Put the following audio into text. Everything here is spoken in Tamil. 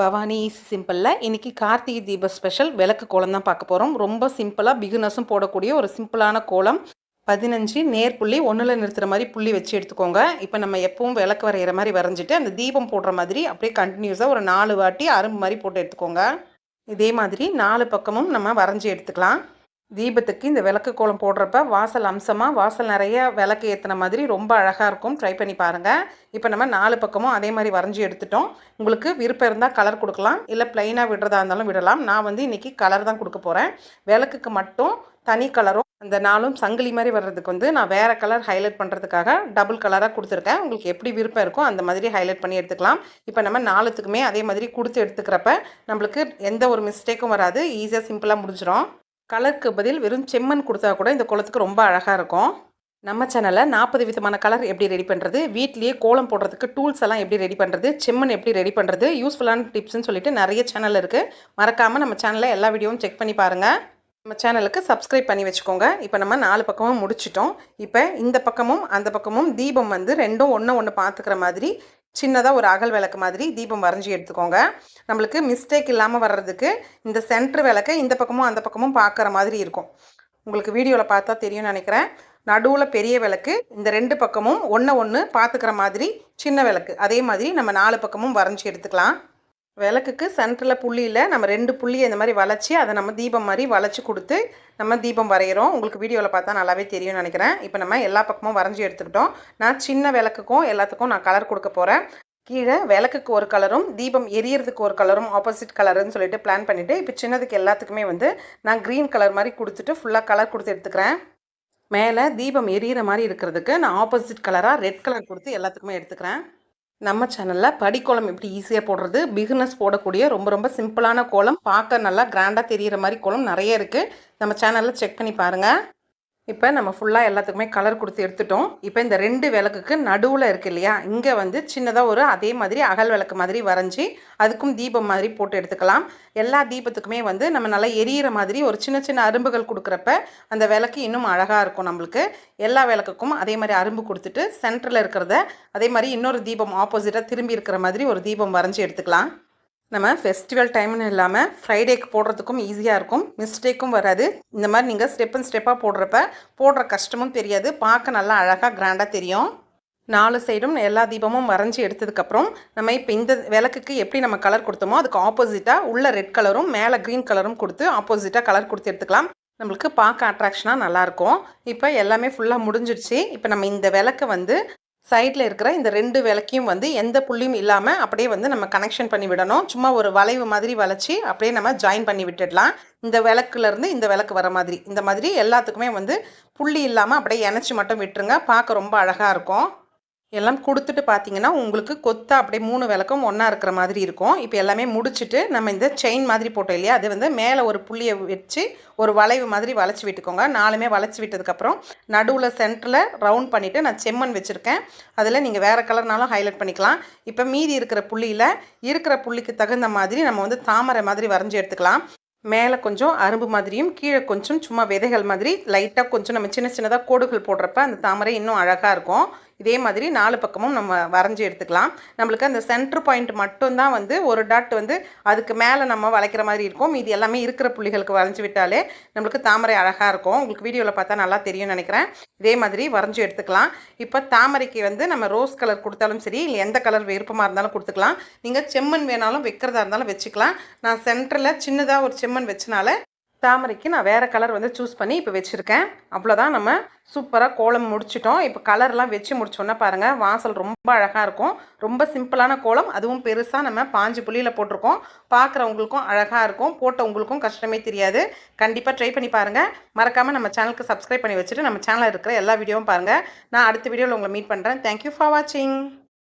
பவானி ஈஸி சிம்பிளில் இன்றைக்கி கார்த்திகை தீப ஸ்பெஷல் விளக்கு கோலம் தான் பார்க்க போகிறோம் ரொம்ப சிம்பிளாக பிகினஸும் போடக்கூடிய ஒரு சிம்பிளான கோலம். பதினஞ்சு நேர் புள்ளி ஒன்றில் நிறுத்துகிற மாதிரி புள்ளி வச்சு எடுத்துக்கோங்க. இப்போ நம்ம எப்பவும் விளக்கு வரைகிற மாதிரி வரைஞ்சிட்டு அந்த தீபம் போடுற மாதிரி அப்படியே கண்டினியூஸாக ஒரு நாலு வாட்டி அரும்பு மாதிரி போட்டு எடுத்துக்கோங்க. இதே மாதிரி நாலு பக்கமும் நம்ம வரைஞ்சி எடுத்துக்கலாம். தீபத்துக்கு இந்த விளக்கு கோலம் போடுறப்ப வாசல் அம்சமாக வாசல் நிறைய விளக்கு ஏற்றின மாதிரி ரொம்ப அழகாக இருக்கும். ட்ரை பண்ணி பாருங்கள் இப்போ நம்ம நாலு பக்கமும் அதே மாதிரி வரைஞ்சி எடுத்துட்டோம். உங்களுக்கு விருப்பம் இருந்தால் கலர் கொடுக்கலாம். இல்லை ப்ளைனாக விடுறதா இருந்தாலும் விடலாம். நான் வந்து இன்றைக்கி கலர் தான் கொடுக்க போகிறேன் விளக்குக்கு மட்டும் தனி கலரும் அந்த நாளும் சங்கிலி மாதிரி வர்றதுக்கு வந்து நான் வேறு கலர் ஹைலைட் பண்ணுறதுக்காக டபுள் கலராக கொடுத்துருக்கேன். உங்களுக்கு எப்படி விருப்பம் இருக்கோ அந்த மாதிரி ஹைலைட் பண்ணி எடுத்துக்கலாம். இப்போ நம்ம நாலுத்துக்குமே அதே மாதிரி கொடுத்து எடுத்துக்கிறப்ப நம்மளுக்கு எந்த ஒரு மிஸ்டேக்கும் வராது. ஈஸியாக சிம்பிளாக முடிஞ்சிடும் கலருக்கு பதில் வெறும் செம்மண் கொடுத்தா கூட இந்த குளத்துக்கு ரொம்ப அழகாக இருக்கும். நம்ம சேனலில் நாற்பது விதமான கலர் எப்படி ரெடி பண்ணுறது வீட்லேயே கோலம் போடுறதுக்கு டூல்ஸ் எல்லாம் எப்படி ரெடி பண்ணுறது செம்மண் எப்படி ரெடி பண்ணுறது யூஸ்ஃபுல்லான டிப்ஸ்னு சொல்லிட்டு நிறைய சேனல் இருக்குது மறக்காமல் நம்ம சேனலில் எல்லா வீடியோவும் செக் பண்ணி பாருங்கள் நம்ம சேனலுக்கு சப்ஸ்கிரைப் பண்ணி வச்சுக்கோங்க. இப்போ நம்ம நாலு பக்கமும் முடிச்சிட்டோம். இப்போ இந்த பக்கமும் அந்த பக்கமும் தீபம் வந்து ரெண்டும் ஒன்று ஒன்று பார்த்துக்கிற மாதிரி சின்னதாக ஒரு அகல் விளக்கு மாதிரி தீபம் வரைஞ்சி எடுத்துக்கோங்க. நம்மளுக்கு மிஸ்டேக் இல்லாமல் வர்றதுக்கு இந்த சென்ட்ரு விளக்கை இந்த பக்கமும் அந்த பக்கமும் பார்க்குற மாதிரி இருக்கும். உங்களுக்கு வீடியோவில் பார்த்தா தெரியும்னு நினைக்கிறேன். நடுவில் பெரிய விளக்கு இந்த ரெண்டு பக்கமும் ஒன்று ஒன்று பார்த்துக்கிற மாதிரி சின்ன விளக்கு. அதே மாதிரி நம்ம நாலு பக்கமும் வரைஞ்சி எடுத்துக்கலாம். விளக்குக்கு சென்டரில் புள்ளியில் நம்ம ரெண்டு புள்ளியை இந்த மாதிரி வளைச்சி அதை நம்ம தீபம் மாதிரி வளைச்சி கொடுத்து நம்ம தீபம் வரைகிறோம் உங்களுக்கு வீடியோவில் பார்த்தா நல்லாவே தெரியும்னு நினைக்கிறேன். இப்போ நம்ம எல்லா பக்கமும் வரைஞ்சி எடுத்துக்கிட்டோம். நான் சின்ன விளக்குக்கும் எல்லாத்துக்கும் நான் கலர் கொடுக்க போகிறேன் கீழே விளக்குக்கு ஒரு கலரும் தீபம் எரியறதுக்கு ஒரு கலரும் ஆப்போசிட் கலருன்னு சொல்லிட்டு பிளான் பண்ணிவிட்டு இப்போ சின்னதுக்கு எல்லாத்துக்குமே வந்து நான் க்ரீன் கலர் மாதிரி கொடுத்துட்டு ஃபுல்லாக கலர் கொடுத்து எடுத்துக்கிறேன். மேலே தீபம் எரியிற மாதிரி இருக்கிறதுக்கு நான் ஆப்போசிட் கலராக ரெட் கலர் கொடுத்து எல்லாத்துக்குமே எடுத்துக்கிறேன். நம்ம சேனலில் படிக்கோலம் எப்படி ஈஸியாக போடுறது பிகினஸ் போடக்கூடிய ரொம்ப ரொம்ப சிம்பிளான கோலம். பார்க்க நல்லா கிராண்டாக தெரிகிற மாதிரி கோலம் நிறைய இருக்குது நம்ம சேனலில் செக் பண்ணி பாருங்கள் இப்போ நம்ம ஃபுல்லாக எல்லாத்துக்குமே கலர் கொடுத்து எடுத்துட்டோம். இப்போ இந்த ரெண்டு விளக்குக்கு நடுவில் இருக்குது இல்லையா? இங்கே வந்து சின்னதாக ஒரு அதே மாதிரி அகல் விளக்கு மாதிரி வரைஞ்சி அதுக்கும் தீபம் மாதிரி போட்டு எடுத்துக்கலாம். எல்லா தீபத்துக்குமே வந்து நம்ம நல்லா எரியிற மாதிரி ஒரு சின்ன சின்ன அரும்புகள் கொடுக்குறப்ப அந்த விளக்கு இன்னும் அழகாக இருக்கும் நம்மளுக்கு. எல்லா விளக்குக்கும் அதே மாதிரி அரும்பு கொடுத்துட்டு சென்டரில் இருக்கிறத அதே மாதிரி இன்னொரு தீபம் ஆப்போசிட்டாக திரும்பி இருக்கிற மாதிரி ஒரு தீபம் வரைஞ்சி எடுத்துக்கலாம். நம்ம ஃபெஸ்டிவல் டைம்னு இல்லாமல் ஃப்ரைடேக்கு போடுறதுக்கும் ஈஸியாக இருக்கும். மிஸ்டேக்கும் வராது. இந்த மாதிரி நீங்கள் ஸ்டெப் அண்ட் ஸ்டெப்பாக போடுறப்ப போடுற கஷ்டமும் தெரியாது. பார்க்க நல்லா அழகாக கிராண்டாக தெரியும். நாலு சைடும் எல்லா தீபமும் வரைஞ்சி எடுத்ததுக்கப்புறம் நம்ம இப்போ இந்த விளக்குக்கு எப்படி நம்ம கலர் கொடுத்தோமோ அதுக்கு ஆப்போசிட்டாக உள்ள ரெட் கலரும் மேலே க்ரீன் கலரும் கொடுத்து ஆப்போசிட்டாக கலர் கொடுத்து எடுத்துக்கலாம். நம்மளுக்கு பார்க்க அட்ராக்ஷனாக நல்லாயிருக்கும் இப்போ எல்லாமே ஃபுல்லாக முடிஞ்சிடுச்சு இப்போ நம்ம இந்த விளக்கை வந்து சைடில் இருக்கிற இந்த ரெண்டு விளக்கையும் வந்து எந்த புள்ளியும் இல்லாமல் அப்படியே வந்து நம்ம கனெக்ஷன் பண்ணி விடணும். சும்மா ஒரு வளைவு மாதிரி வளைச்சி அப்படியே நம்ம ஜாயின் பண்ணி விட்டுடலாம். இந்த விளக்குலேருந்து இந்த விளக்கு வர மாதிரி. இந்த மாதிரி எல்லாத்துக்குமே வந்து புள்ளி இல்லாமல் அப்படியே இணைச்சி மட்டும் விட்டுருங்க. பார்க்க ரொம்ப அழகாக இருக்கும். எல்லாம் கொடுத்துட்டு பார்த்தீங்கன்னா உங்களுக்கு கொத்தா அப்படியே மூணு விளக்கம் ஒன்றா இருக்கிற மாதிரி இருக்கும். இப்போ எல்லாமே முடிச்சுட்டு நம்ம இந்த செயின் மாதிரி போட்டோம் இல்லையா? அது வந்து மேலே ஒரு புள்ளியை வச்சு ஒரு வளைவு மாதிரி வளைச்சி விட்டுக்கோங்க. நாலுமே வளைச்சி விட்டதுக்கப்புறம் நடுவில் சென்டரில் ரவுண்ட் பண்ணிவிட்டு நான் செம்மண் வச்சுருக்கேன். அதில் நீங்கள் வேறு கலர்னாலும் ஹைலைட் பண்ணிக்கலாம். இப்போ மீதி இருக்கிற புள்ளியில் இருக்கிற புள்ளிக்கு தகுந்த மாதிரி நம்ம வந்து தாமரை மாதிரி வரைஞ்சி எடுத்துக்கலாம். மேலே கொஞ்சம் அரும்பு மாதிரியும் கீழே கொஞ்சம் சும்மா விதைகள் மாதிரி லைட்டாக கொஞ்சம் நம்ம சின்ன சின்னதாக கோடுகள் போடுறப்ப அந்த தாமரை இன்னும் அழகாக இருக்கும். இதே மாதிரி நாலு பக்கமும் நம்ம வரைஞ்சி எடுத்துக்கலாம். நம்மளுக்கு அந்த சென்டர் பாயிண்ட் மட்டும்தான் வந்து ஒரு டாட் வந்து அதுக்கு மேலே நம்ம வளைக்கிற மாதிரி இருக்கும். இது எல்லாமே இருக்கிற புள்ளிகளுக்கு வரைஞ்சி விட்டாலே நம்மளுக்கு தாமரை அழகாக இருக்கும். உங்களுக்கு வீடியோவில் பார்த்தா நல்லா தெரியும்னு நினைக்கிறேன். இதே மாதிரி வரைஞ்சி எடுத்துக்கலாம். இப்போ தாமரைக்கு வந்து நம்ம ரோஸ் கலர் கொடுத்தாலும் சரி இல்லை எந்த கலர் விருப்பமாக இருந்தாலும் கொடுத்துக்கலாம். நீங்கள் செம்மண் வேணாலும் வைக்கிறதா இருந்தாலும் வச்சுக்கலாம். நான் சென்டரில் சின்னதாக ஒரு செம்மண் வச்சனால தாமரைக்கு நான் வேறு கலர் வந்து சூஸ் பண்ணி இப்போ வச்சுருக்கேன். அவ்வளோதான் நம்ம சூப்பராக கோலம் முடிச்சிட்டோம். இப்போ கலர்லாம் வச்சு முடிச்சோன்னா பாருங்கள் வாசல் ரொம்ப அழகாக இருக்கும். ரொம்ப சிம்பிளான கோலம் அதுவும் பெருசாக நம்ம பாஞ்சு புள்ளியில் போட்டிருக்கோம். பார்க்குறவங்களுக்கும் அழகாக இருக்கும். போட்டவங்களுக்கும் கஷ்டமே தெரியாது. கண்டிப்பாக ட்ரை பண்ணி பாருங்கள் மறக்காமல் நம்ம சேனலுக்கு சப்ஸ்கிரைப் பண்ணி வச்சுட்டு நம்ம சேனலில் இருக்கிற எல்லா வீடியோவும் பாருங்கள் நான் அடுத்த வீடியோவில் உங்களை மீட் பண்ணுறேன் தேங்க்யூ ஃபார் வாட்சிங்